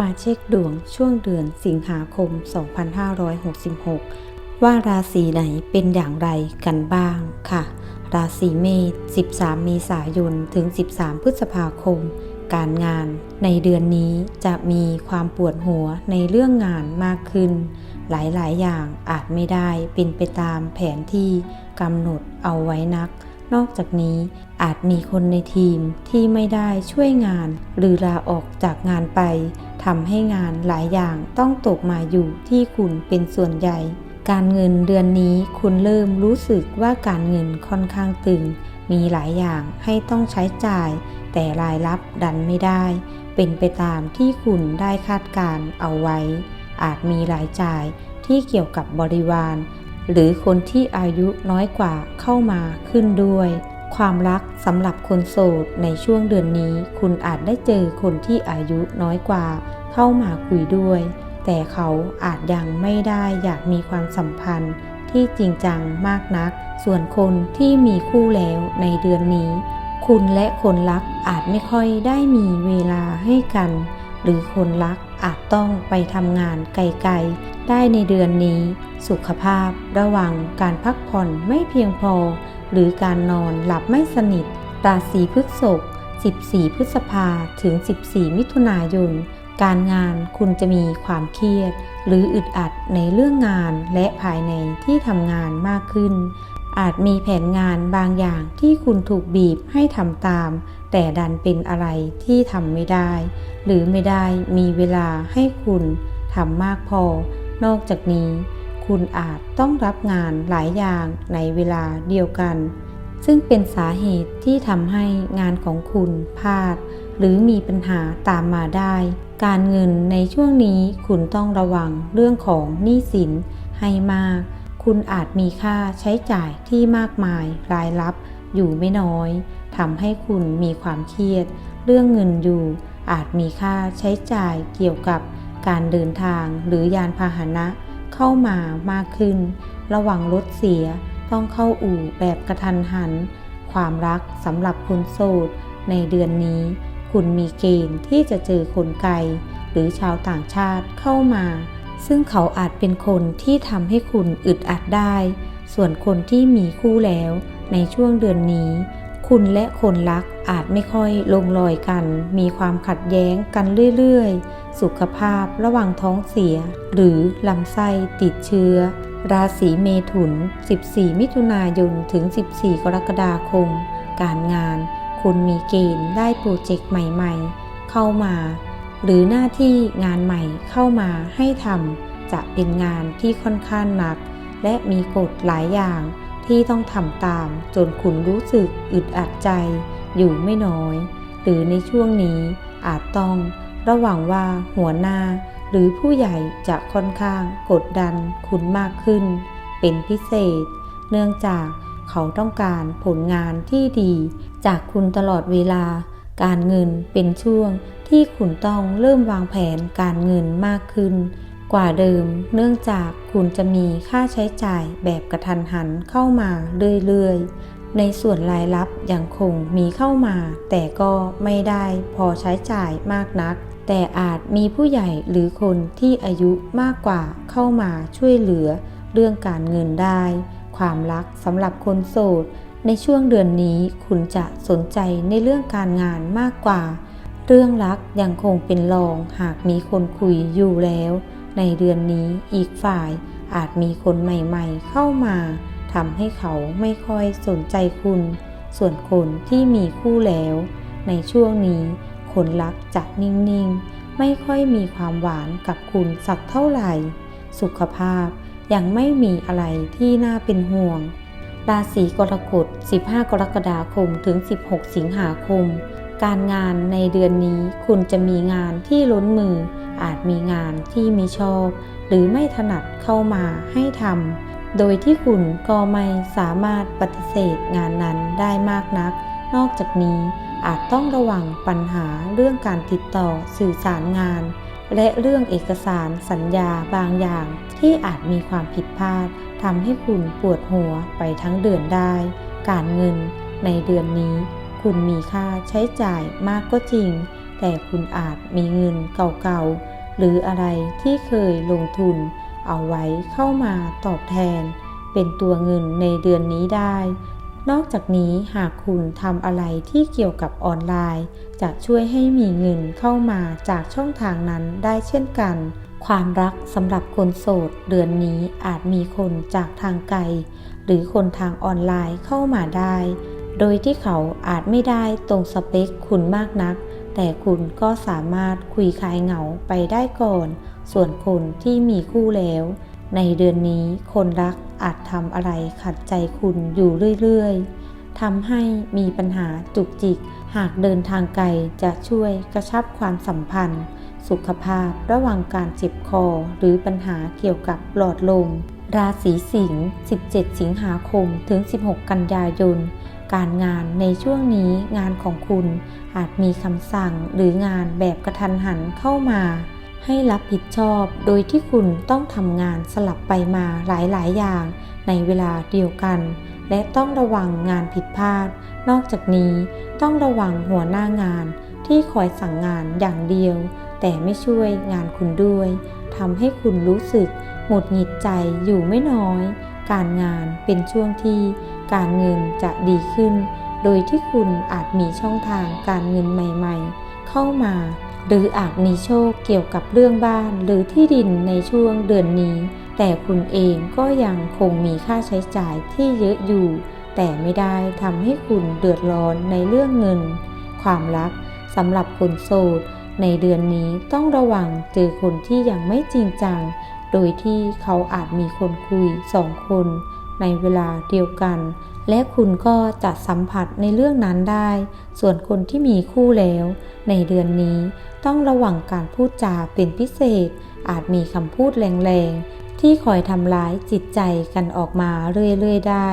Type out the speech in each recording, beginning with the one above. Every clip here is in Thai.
มาเช็คดวงช่วงเดือนสิงหาคม 2566 ว่าราศีไหนเป็นอย่างไรกันบ้างค่ะ ราศีเมษ 13 เมษายน ถึง 13 พฤษภาคม การงานในเดือนนี้จะมีความปวดหัวในเรื่องงานมากขึ้น หลายๆ อย่างอาจไม่ได้เป็นไปตามแผนที่กำหนดเอาไว้นัก นอกจากนี้อาจมีคนในทีมที่ไม่ได้ช่วยงาน หรือลาออกจากงานไปทำให้งานหลายอย่างต้องตกมาอยู่ที่คุณเป็นส่วนใหญ่ การเงินเดือนนี้คุณเริ่มรู้สึกว่าการเงินค่อนข้างตึง มีหลายอย่างให้ต้องใช้จ่าย แต่รายรับดันไม่ได้ เป็นไปตามที่คุณได้คาดการเอาไว้ อาจมีรายจ่ายที่เกี่ยวกับบริวาร หรือคนที่อายุน้อยกว่าเข้ามาขึ้นด้วย ความรักสำหรับคนโสดในช่วงเดือนนี้ คุณอาจได้เจอคนที่อายุน้อยกว่า เข้ามาคุยด้วย แต่เขาอาจยังไม่ได้อยากมีความสัมพันธ์ที่จริงจังมากนัก ส่วนคนที่มีคู่แล้วในเดือนนี้ คุณและคนรักอาจไม่ค่อยได้มีเวลาให้กัน หรือคนรักอาจต้องไปทำงานไกลๆ ได้ในเดือนนี้ สุขภาพระวังการพักผ่อนไม่เพียงพอ หรือการนอนหลับไม่สนิท ราศีพฤษภ14 พฤษภาถึง 14 มิถุนายน การงานคุณจะมีความเครียด หรืออึดอัดในเรื่องงานและภายในที่ทำงานมากขึ้น อาจมีแผนงานบางอย่างที่คุณถูกบีบให้ทำตาม แต่ดันเป็นอะไรที่ทำไม่ได้ หรือไม่ได้มีเวลาให้คุณทำมากพอ นอกจากนี้ คุณอาจต้องรับงานหลายอย่างในเวลาเดียวกัน ซึ่งเป็นสาเหตุที่ทำให้งานของคุณพลาด หรือมีปัญหาตามมาได้ การเงินในช่วงนี้คุณต้องระวังเรื่องของหนี้สินให้มาก คุณอาจมีค่าใช้จ่ายที่มากมายรายรับอยู่ไม่น้อย ทำให้คุณมีความเครียด เรื่องเงินอยู่ อาจมีค่าใช้จ่ายเกี่ยวกับการเดินทางหรือยานพาหนะเข้ามามากขึ้น ระวังรถเสียต้องเข้าอู่แบบกระทันหัน ความรักสำหรับคนโสด ในเดือนนี้ คุณมีเกณฑ์ที่จะเจอคนไกล หรือชาวต่างชาติเข้ามา ซึ่งเขาอาจเป็นคนที่ทำให้คุณอึดอัดได้ ส่วนคนที่มีคู่แล้ว ในช่วงเดือนนี้ คุณและคนรักอาจไม่ค่อยลงรอยกัน มีความขัดแย้งกันเรื่อยๆ สุขภาพระหว่างท้องเสีย หรือลำไส้ติดเชื้อ ราศีเมถุน 14 มิถุนายน ถึง 14 กรกฎาคม การงาน คุณมีเกณฑ์ได้โปรเจกต์ใหม่ๆ เข้ามา หรือหน้าที่งานใหม่เข้ามาให้ทำจะเป็นงานที่ค่อนข้างหนัก และมีกฎหลายอย่าง ที่ต้องทำตามจนคุณรู้สึกอึดอัดใจ อยู่ไม่น้อย หรือในช่วงนี้อาจต้องระวังว่าหัวหน้า หรือผู้ใหญ่จะค่อนข้างกดดันคุณมากขึ้น เป็นพิเศษ เนื่องจากเขาต้องการผลงานที่ดี จากคุณตลอดเวลา การเงินเป็นช่วงที่คุณต้องเริ่มวางแผนการเงินมากขึ้น กว่าเดิม เนื่องจากคุณจะมีค่าใช้จ่ายแบบกระทันหันเข้ามาเรื่อยๆ ในส่วนรายรับยังคงมีเข้ามา แต่ก็ไม่ได้พอใช้จ่ายมากนัก แต่อาจมีผู้ใหญ่หรือคนที่อายุมากกว่าเข้ามาช่วยเหลือเรื่องการเงินได้ ความรักสำหรับคนโสด ในช่วงเดือนนี้คุณจะสนใจในเรื่องการงานมากกว่า เรื่องรักยังคงเป็นรองหากมีคนคุยอยู่แล้ว ในเดือนนี้อีกฝ่ายอาจมีคนใหม่ๆ เข้ามาทำให้เขาไม่ค่อยสนใจคุณ ส่วนคนที่มีคู่แล้ว ในช่วงนี้คนรักจะนิ่งๆ ไม่ค่อยมีความหวานกับคุณสักเท่าไหร่ สุขภาพยังไม่มีอะไรที่น่าเป็นห่วง ราศีกรกฎ 15 กรกฎาคมถึง 16 สิงหาคม การงานในเดือนนี้คุณจะมีงานที่ล้นมือ อาจมีงานที่ไม่ชอบ หรือไม่ถนัดเข้ามาให้ทำโดยที่คุณก็ไม่สามารถปฏิเสธงานนั้นได้มากนัก นอกจากนี้อาจต้องระวังปัญหาเรื่องการติดต่อสื่อสารงาน และเรื่องเอกสารสัญญาบางอย่าง ที่อาจมีความผิดพลาดทำให้คุณปวดหัวไปทั้งเดือนได้ การเงินในเดือนนี้ คุณมีค่าใช้จ่ายมากก็จริง แต่คุณอาจมีเงินเก่าๆ หรืออะไรที่เคยลงทุน เอาไว้เข้ามาตอบแทน เป็นตัวเงินในเดือนนี้ได้ นอกจากนี้หากคุณทำอะไรที่เกี่ยวกับออนไลน์ จะช่วยให้มีเงินเข้ามาจากช่องทางนั้นได้เช่นกัน ความรักสำหรับคนโสด เดือนนี้อาจมีคนจากทางไกล หรือคนทางออนไลน์เข้ามาได้ โดยที่เขาอาจไม่ได้ตรงสเปคคุณมากนัก แต่คุณก็สามารถคุยคลายเหงาไปได้ก่อน ส่วนคนที่มีคู่แล้ว ในเดือนนี้คนรักอาจทำอะไรขัดใจคุณอยู่เรื่อยๆทำให้มีปัญหาจุกจิก หากเดินทางไกลจะช่วยกระชับความสัมพันธ์ สุขภาพระหว่างการเจ็บคอหรือปัญหาเกี่ยวกับหลอดลม ราศีสิงห์ 17 สิงหาคมถึง 16 กันยายน การงานในช่วงนี้งานของคุณอาจมีคำสั่งหรืองานแบบกระทันหันเข้ามา ให้รับผิดชอบโดยที่คุณต้องทำงานสลับไปมาหลายๆ อย่างในเวลาเดียวกัน และต้องระวังงานผิดพลาด นอกจากนี้ต้องระวังหัวหน้างานที่คอยสั่งงานอย่างเดียว แต่ไม่ช่วยงานคุณด้วยทำให้คุณรู้สึกหงุดหงิดใจอยู่ไม่น้อย การงานเป็นช่วงที่ การเงินจะดีขึ้น โดยที่คุณอาจมีช่องทางการเงินใหม่ ๆ เข้ามา หรืออาจมีโชคเกี่ยวกับเรื่องบ้านหรือที่ดินในช่วงเดือนนี้ แต่คุณเองก็ยังคงมีค่าใช้จ่ายที่เยอะอยู่ แต่ไม่ได้ทำให้คุณเดือดร้อนในเรื่องเงิน ความรักสำหรับคนโสดในเดือนนี้ต้องระวังเจอคนที่ยังไม่จริงจัง โดยที่เขาอาจมีคนคุยสองคน ในเวลาเดียวกัน และคุณก็จะสัมผัสในเรื่องนั้นได้ ส่วนคนที่มีคู่แล้ว ในเดือนนี้ต้องระวังการพูดจาเป็นพิเศษ อาจมีคำพูดแรงๆ ที่คอยทำร้ายจิตใจกันออกมาเรื่อยๆได้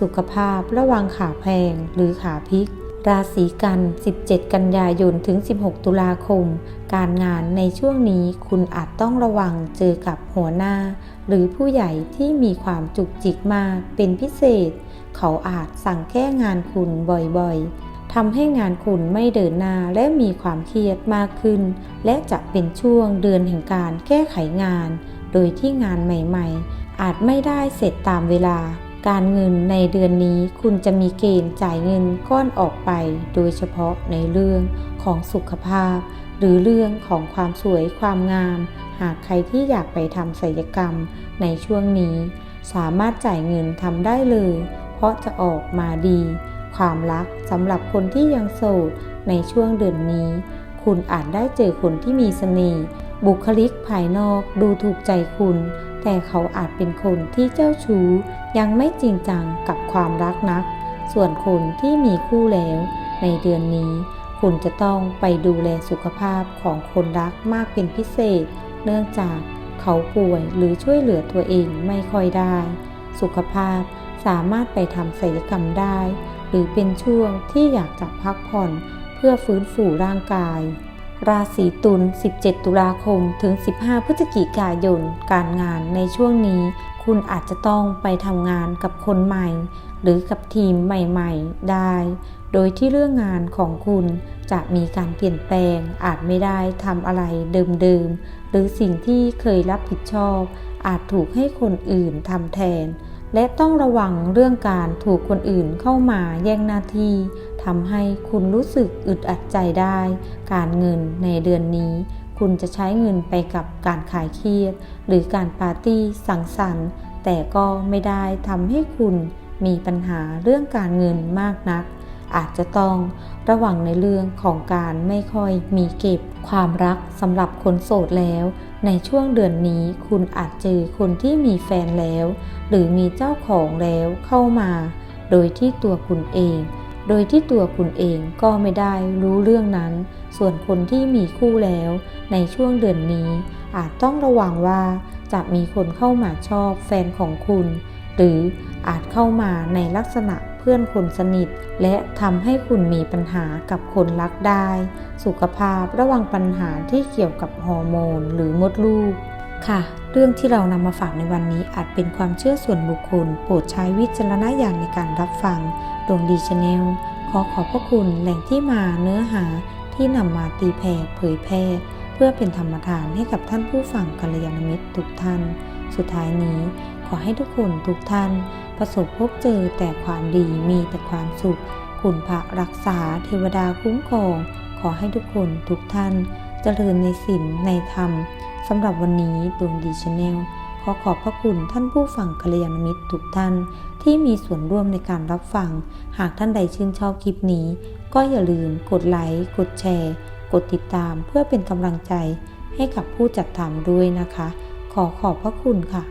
สุขภาพระวังขาแพงหรือขาพลิก ราศีกัน 17 กันยายน ถึง 16 ตุลาคม การงานในช่วงนี้คุณอาจต้องระวังเจอกับหัวหน้า หรือผู้ใหญ่ที่มีความจุกจิกมากเป็นพิเศษ เขาอาจสั่งแก้งานคุณบ่อยๆ ทำให้งานคุณไม่เดินหน้าและมีความเครียดมากขึ้น และจะเป็นช่วงเดือนแห่งการแก้ไขงาน โดยที่งานใหม่ๆ อาจไม่ได้เสร็จตามเวลา การเงินในเดือนนี้คุณจะมีเกณฑ์จ่ายเงินก้อนออกไป โดยเฉพาะในเรื่องของสุขภาพ หรือเรื่องของความสวยความงาม หากใครที่อยากไปทำศัลยกรรมในช่วงนี้ สามารถจ่ายเงินทำได้เลย เพราะจะออกมาดี ความรักสำหรับคนที่ยังโสดในช่วงเดือนนี้ คุณอาจได้เจอคนที่มีเสน่ห์บุคลิกภายนอกดูถูกใจคุณ แต่เขาอาจเป็นคนที่เจ้าชู้ยังไม่จริงจังกับความรักนัก ส่วนคนที่มีคู่แล้ว ในเดือนนี้ คุณจะต้องไปดูแลสุขภาพของคนรักมากเป็นพิเศษ เนื่องจากเขาป่วยหรือช่วยเหลือตัวเองไม่ค่อยได้ สุขภาพสามารถไปทำศัลยกรรมได้ หรือเป็นช่วงที่อยากจะพักผ่อนเพื่อฟื้นฟูร่างกาย ราศีตุล 17 ตุลาคม ถึง 15 พฤศจิกายน การงานในช่วงนี้ คุณอาจจะต้องไปทำงานกับคนใหม่ หรือกับทีมใหม่ๆ ได้ โดยที่เรื่องงานของคุณจะมีการเปลี่ยนแปลง อาจไม่ได้ทำอะไรเดิมๆ หรือสิ่งที่เคยรับผิดชอบ อาจถูกให้คนอื่นทำแทน และต้องระวังเรื่องการถูกคนอื่นเข้ามาแย่งหน้าที่ ทำให้คุณรู้สึกอึดอัดใจได้ การเงินในเดือนนี้ คุณจะใช้เงินไปกับการขายเครียด หรือการปาร์ตี้สังสรรค์ แต่ก็ไม่ได้ทำให้คุณมีปัญหาเรื่องการเงินมากนัก อาจจะต้องระวังในเรื่องของการไม่ค่อยมีเก็บความรักสำหรับคนโสดแล้ว ในช่วงเดือนนี้คุณอาจเจอคนที่มีแฟนแล้ว หรือมีเจ้าของแล้วเข้ามา โดยที่ตัวคุณเอง โดยที่ตัวคุณเองก็ไม่ได้รู้เรื่องนั้น ส่วนคนที่มีคู่แล้ว ในช่วงเดือนนี้ อาจต้องระวังว่าจะมีคนเข้ามาชอบแฟนของคุณ หรืออาจเข้ามาในลักษณะเพื่อนคนสนิท และทำให้คุณมีปัญหากับคนรักได้ สุขภาพระวังปัญหาที่เกี่ยวกับฮอร์โมนหรือมดลูกค่ะ รื่องที่เรานำมาฝากในวันนี้อาจเป็นความเชื่อส่วนบุคคล โปรดใช้วิจารณญาณในการรับฟัง ดวงดีชาแนล ขอขอบพระคุณแหล่งที่มาเนื้อหาทที่นำมาตีแผ่เผยแพร่ เพื่อเป็นธรรมทานให้กับท่านผู้ฟังกัลยาณมิตรทุกท่าน สุดท้ายนี้ ขอให้ทุกคนทุกท่าน ประสบพบเจอแต่ความดีมีแต่ความสุข คุณพระรักษาเทวดาคุ้มครอง ขอให้ทุกคนทุกท่าน เจริญในศีลในธรรม สำหรับวันนี้ดวงดีชาแนลขอขอบพระคุณท่านผู้ฟังกัลยาณมิตรทุกท่าน ที่มีส่วนร่วมในการรับฟัง หากท่านใดชื่นชอบคลิปนี้ ก็อย่าลืมกดไลค์ กดแชร์ กดติดตามเพื่อเป็นกำลังใจให้กับผู้จัดทำด้วยนะคะ ขอขอบพระคุณค่ะ